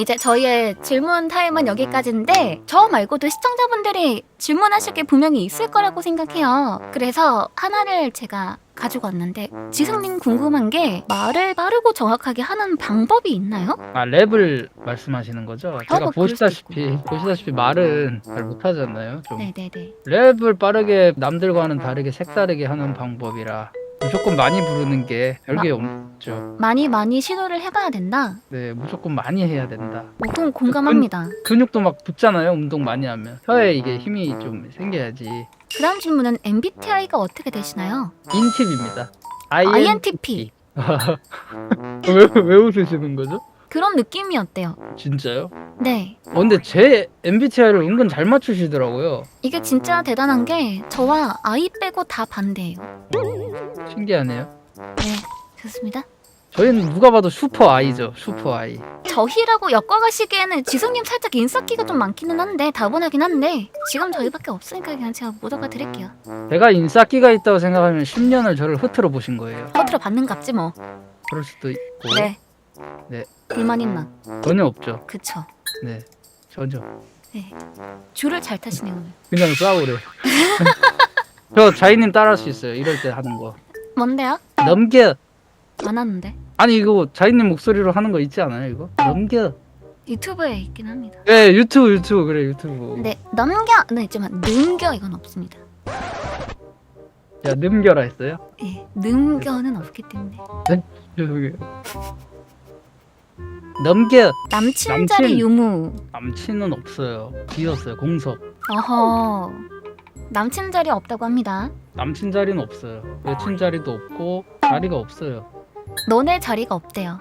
이제 저희의 질문 타임은 여기까지인데 저 말고도 시청자분들이 질문하실 게 분명히 있을 거라고 생각해요. 그래서 하나를 제가 가지고 왔는데 지승님 궁금한 게 말을 빠르고 정확하게 하는 방법이 있나요? 아 랩을 말씀하시는 거죠? 제가 뭐 그럴 수도 보시다시피 보시다시피 말은 잘 못하잖아요. 좀 네네네. 랩을 빠르게 남들과는 다르게 색다르게 하는 방법이라 무조건 많이 부르는 게 별게 없죠. 많이 많이 시도를 해봐야 된다. 네, 무조건 많이 해야 된다. 뭐 그건 공감합니다. 근육도 막 붙잖아요. 운동 많이 하면 혀에 이게 힘이 좀 생겨야지. 그다음 질문은 MBTI가 어떻게 되시나요? 인팁입니다. INTP. 왜, 왜 웃으시는 거죠? 그런 느낌이 어때요? 진짜요? 네. 어, 근데 제 MBTI를 은근 잘 맞추시더라고요. 이게 진짜 대단한 게 저와 I 빼고 다 반대예요. 신기하네요. 네. 좋습니다. 저희는 누가 봐도 슈퍼 아이죠. 슈퍼 아이. 저희라고 엮어가시기에는 지성님 살짝 인싸기가 좀 많기는 한데 다분하긴 한데 지금 저희밖에 없으니까 그냥 제가 묻어가 드릴게요. 제가 인싸기가 있다고 생각하면 10년을 저를 흐트러 보신 거예요. 허들어 받는 값지 뭐. 그럴 수도 있고 네. 네. 불만 있나? 전혀 없죠. 그쵸. 네, 전혀. 줄을 잘 타시네요 오늘. 그냥 싸우래. 저 자이님 따라 할 수 있어요. 이럴 때 하는 거. 뭔데요? 넘겨. 안 하는데. 아니 이거 자이님 목소리로 하는 거 있지 않아요? 이거 넘겨. 유튜브에 있긴 합니다. 네, 유튜브 유튜브 그래 유튜브. 근데 넘겨는 있지만 능겨 이건 없습니다. 야 넘겨라 했어요? 예, 능겨는 없기 때문에. 죄송해요. 넘겨. 남친 남친. 자리 유무. 남친은 없어요. 비었어요. 공석. 어허. 남친 자리 없다고 합니다. 남친 자리는 없어요. 여친 자리도 없고 자리가 없어요. 너네 자리가 없대요.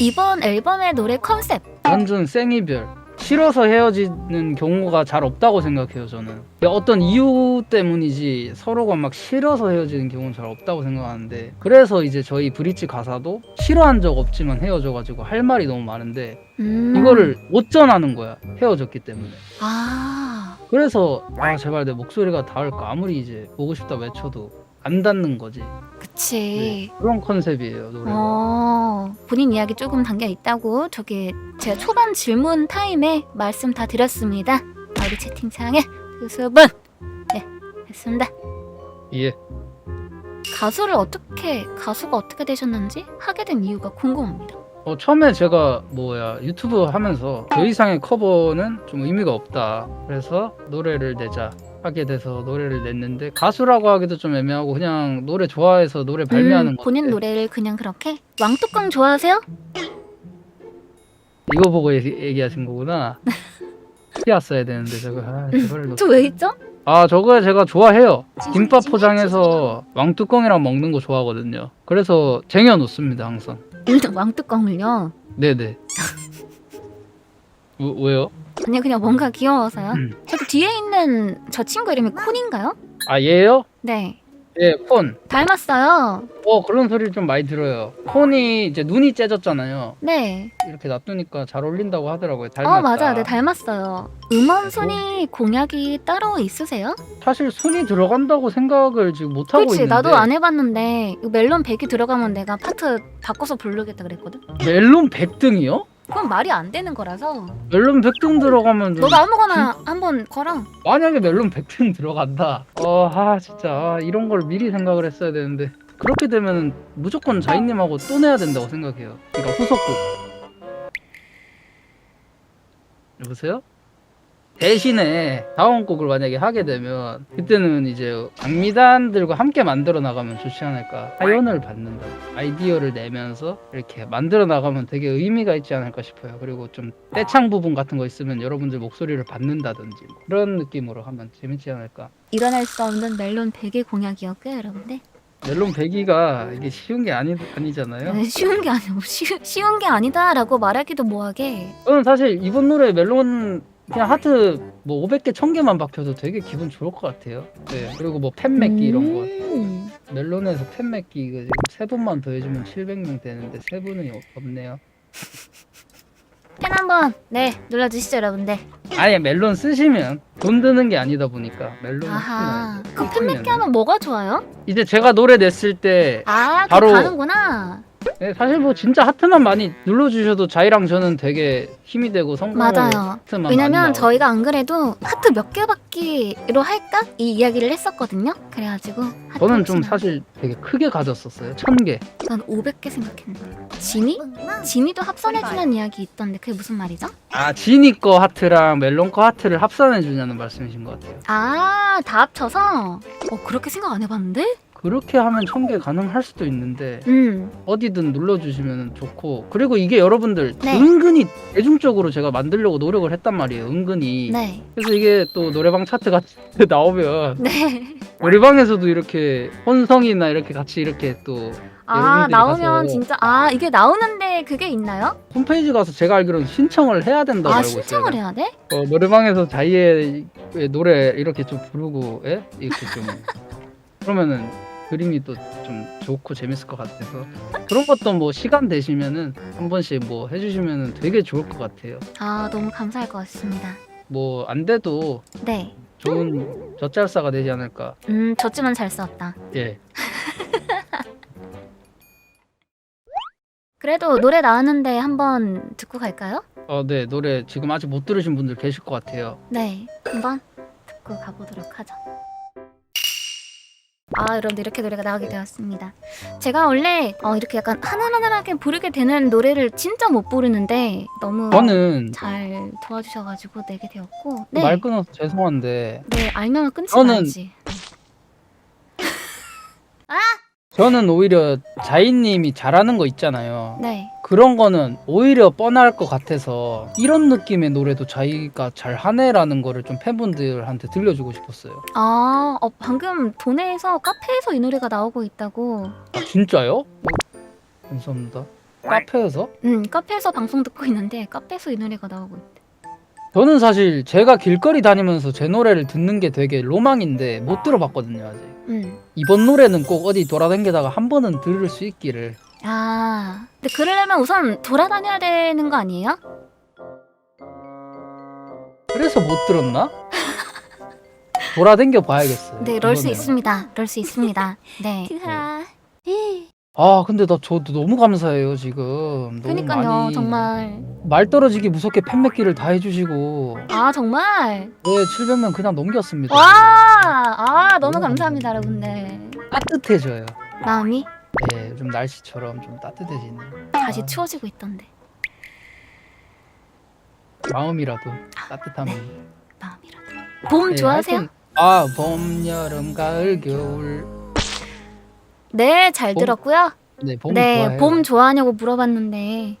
이번 앨범의 노래 컨셉. 완전 생이별. 싫어서 헤어지는 경우가 잘 없다고 생각해요 저는 어떤 이유 때문이지 서로가 막 싫어서 헤어지는 경우는 잘 없다고 생각하는데 그래서 이제 저희 브릿지 가사도 싫어한 적 없지만 헤어져가지고 할 말이 너무 많은데 음. 이거를 못 전하는 거야 헤어졌기 때문에 아. 그래서 아 제발 내 목소리가 닿을까 아무리 이제 보고 싶다 외쳐도 안 닿는 거지 그치. 네, 그런 컨셉이에요 노래가 어, 본인 이야기 조금 담겨 있다고 저기 제가 초반 질문 타임에 말씀 다 드렸습니다. 아, 우리 채팅창에 수분 네, 했습니다. 예 가수를 어떻게 가수가 어떻게 되셨는지 하게 된 이유가 궁금합니다. 어, 처음에 제가 뭐야 유튜브 하면서 더 이상의 커버는 좀 의미가 없다. 그래서 노래를 내자 하게 돼서 노래를 냈는데 가수라고 하기도 좀 애매하고 그냥 노래 좋아해서 노래 발매하는 음, 건데 본인 노래를 그냥 그렇게 왕뚜껑 좋아하세요? 이거 보고 얘기, 얘기하신 거구나. 피었어야 되는데 저거 아, 저거를 저왜 있죠? 아 저거 제가 좋아해요. 김밥 포장해서 왕뚜껑이랑 먹는 거 좋아하거든요. 그래서 쟁여 놓습니다 항상. 왕뚜껑을요? 네네. 왜, 왜요? 아니 그냥 뭔가 귀여워서요. 음. 저기 뒤에 있는 저 친구 이름이 콘인가요? 아 얘요? 네, 예, 콘. 닮았어요. 어 그런 소리를 좀 많이 들어요. 폰이 이제 눈이 째졌잖아요. 네. 이렇게 놔두니까 잘 어울린다고 하더라고요. 닮았다. 어 맞아요, 네 닮았어요. 음원 순위 공약이 따로 있으세요? 사실 손이 들어간다고 생각을 지금 못 하고 그렇지, 있는데. 나도 안 해봤는데 이거 멜론 100이 들어가면 내가 파트 바꿔서 부르겠다 그랬거든. 멜론 100등이요? 그건 말이 안 되는 거라서 멜론 100등 들어가면 좀- 너가 아무거나 한번 걸어. 만약에 멜론 100등 들어간다. 어, 아 진짜 아, 이런 걸 미리 생각을 했어야 되는데 그렇게 되면 무조건 자이님하고 또 내야 된다고 생각해요. 그러니까 후속곡. 여보세요? 대신에 다음 곡을 만약에 하게 되면 그때는 이제 강미단들과 함께 만들어 나가면 좋지 않을까. 사연을 받는다 아이디어를 내면서 이렇게 만들어 나가면 되게 의미가 있지 않을까 싶어요. 그리고 좀 떼창 부분 같은 거 있으면 여러분들 목소리를 받는다든지 뭐 그런 느낌으로 하면 재밌지 않을까. 일어날 수 없는 멜론 100의 공약이었고요, 여러분들. 멜론 100기가 이게 쉬운 게 아니, 아니잖아요. 네, 쉬운 게 아니고 쉬, 쉬운 게 아니다라고 말하기도 뭐하게. 저는 사실 이번 노래 멜론 그냥 하트 뭐 500개 1000개만 박혀도 되게 기분 좋을 것 같아요 네 그리고 뭐팬 맺기 이런 거 음. 멜론에서 팬 맺기 이거 지금 세 분만 더 해주면 700명 되는데 세 없- 없네요. 펜 한번 네 눌러주시죠, 여러분들. 아예 멜론 쓰시면 돈 드는 게 아니다 보니까 멜론 아하. 쓰면 그 팬맺기 하면 뭐가 좋아요? 이제 제가 노래 냈을 때 아, 바로- 바로 가는구나. 네, 사실 뭐 진짜 하트만 많이 눌러주셔도 자이랑 저는 되게 힘이 되고 성공을 맞아요. 하트만 많이 왜냐면. 저희가 안 그래도 하트 몇 개 받기로 할까? 이 이야기를 했었거든요. 그래가지고 하트 저는 좀 혹시나- 사실 되게 크게 가졌었어요. 천 개. 난 500개 생각했는데 진이? 진이도 합산해주는 이야기 있던데 그게 무슨 말이죠? 아 지니 거 하트랑 멜론 거 하트를 합산해 주냐는 말씀이신 것 같아요. 아, 다 합쳐서? 어, 그렇게 생각 안 해봤는데? 그렇게 하면 천개 가능할 수도 있는데 음, 어디든 눌러주시면 좋고 그리고 이게 여러분들 네. 은근히 대중적으로 제가 만들려고 노력을 했단 말이에요. 은근히. 네. 그래서 이게 또 노래방 차트 데 나오면 네. 노래방에서도 이렇게 혼성이나 이렇게 같이 이렇게 또 아, 여러분들이 나오면 가서- 진짜, 아, 이게 나오는데 그게 있나요? 홈페이지 가서 제가 알기로는 신청을 해야 된다고 아, 알고 있어요. 신청을 해야 돼? 어, 노래방에서 자이의 노래 이렇게 좀 부르고 예? 이렇게 좀 그러면은 그림이 또 좀 좋고 재밌을 것 같아서 그런 것도 뭐 시간 되시면은 한 번씩 뭐 해주시면은 되게 좋을 것 같아요. 아, 너무 감사할 것 같습니다. 뭐 안 돼도 네. 좋은 젖잘싸가 되지 않을까. 음, 졌지만 잘 썼다. 예. 그래도 노래 나왔는데 한번 듣고 갈까요? 어, 네 노래 지금 아직 못 들으신 분들 계실 것 같아요. 네, 한번 듣고 가보도록 하죠. 아, 여러분들 이렇게 노래가 나오게 되었습니다. 제가 원래 어, 이렇게 약간 하늘하늘하게 부르게 되는 노래를 진짜 못 부르는데 너무 저는 잘 도와주셔가지고 내게 되었고, 네, 말 끊어서 죄송한데 네 알면 끊지 저는- 말지. 저는 오히려 자이님이 잘하는 거 있잖아요. 네, 그런 거는 오히려 뻔할 것 같아서 이런 느낌의 노래도 자기가 잘 하네라는 거를 좀 팬분들한테 들려주고 싶었어요. 아, 어, 방금 도내에서 카페에서 이 노래가 나오고 있다고. 아, 진짜요? 어, 감사합니다. 카페에서? 음, 카페에서 방송 듣고 있는데 카페에서 이 노래가 나오고 있대. 저는 사실 제가 길거리 다니면서 제 노래를 듣는 게 되게 로망인데 못 들어봤거든요 아직. 음. 이번 노래는 꼭 어디 돌아다니다가 한 번은 들을 수 있기를. 아, 근데 그러려면 우선 돌아다녀야 되는 거 아니에요? 그래서 못 들었나? 돌아댕겨 봐야겠어요. 네, 그럴 수 이번에는. 있습니다. 그럴 수 있습니다. 네. 아 근데 나 저도 너무 감사해요 지금. 너무 그러니까요, 많이 정말. 말 떨어지기 무섭게 팬맺기를 다 해주시고 아, 정말. 네 700명 그냥 넘겼습니다. 와, 아, 너무 너무 감사합니다, 여러분들. 따뜻해져요. 마음이 네, 요즘 날씨처럼 좀 따뜻해지는 다시 아. 추워지고 있던데. 마음이라도 따뜻함이. 마음이라도. 봄 네, 좋아하세요? 하여튼, 아, 봄, 여름, 가을, 겨울. 네, 잘 봄 들었고요. 네, 봄 네, 좋아해요. 봄 좋아하냐고 물어봤는데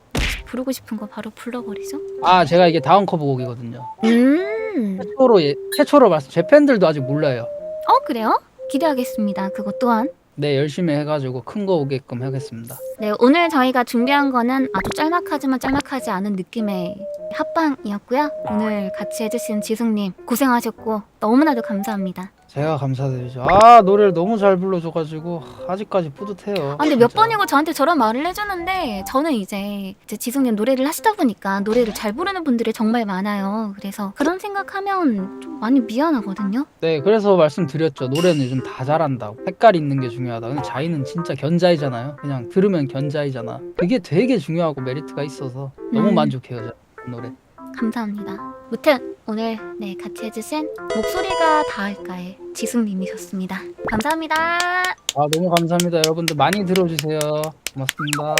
부르고 싶은 거 바로 불러버리죠. 아, 제가 이게 다음 커버 곡이거든요. 음, 최초로 예, 최초로 말씀. 제 팬들도 아직 몰라요. 어 그래요? 기대하겠습니다. 그것 또한. 네, 열심히 해가지고 큰 거 오게끔 하겠습니다. 네, 오늘 저희가 준비한 거는 아주 짤막하지만 짤막하지 않은 느낌의 합방이었고요. 오늘 같이 해주신 지승님 고생하셨고 너무나도 감사합니다. 제가 감사드리죠. 아, 노래를 너무 잘 불러줘가지고 아직까지 뿌듯해요. 아, 근데 몇 진짜. 번이고 저한테 저런 말을 해주는데 저는 이제, 이제 지승님 노래를 하시다 보니까 노래를 잘 부르는 분들이 정말 많아요. 그래서 그런 생각하면 좀 많이 미안하거든요. 네, 그래서 말씀드렸죠. 노래는 요즘 다 잘한다고. 색깔 있는 게 중요하다. 근데 자이는 진짜 견자이잖아요. 그냥 들으면 견자이잖아. 그게 되게 중요하고 메리트가 있어서 너무 음. 만족해요. 저 노래. 감사합니다. 무튼 오늘 네 같이 해주신 목소리가 닿을까의 지승님이셨습니다. 감사합니다. 아, 너무 감사합니다. 여러분들 많이 들어주세요. 고맙습니다.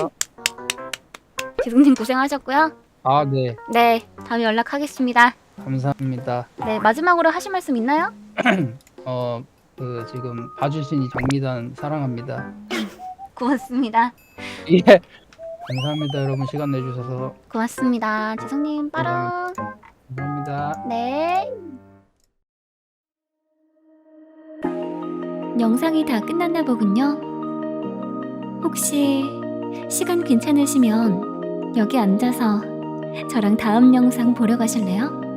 지승님 고생하셨고요. 아, 네. 네 다음에 연락하겠습니다. 감사합니다. 네 마지막으로 하실 말씀 있나요? 어, 그 지금 봐주신 이 정미단 사랑합니다. 고맙습니다. 예. 감사합니다. 여러분 시간 내주셔서 고맙습니다. 지승님 빠롱. 감사합니다. 네. 영상이 다 끝났나 보군요. 혹시 시간 괜찮으시면 여기 앉아서 저랑 다음 영상 보러 가실래요?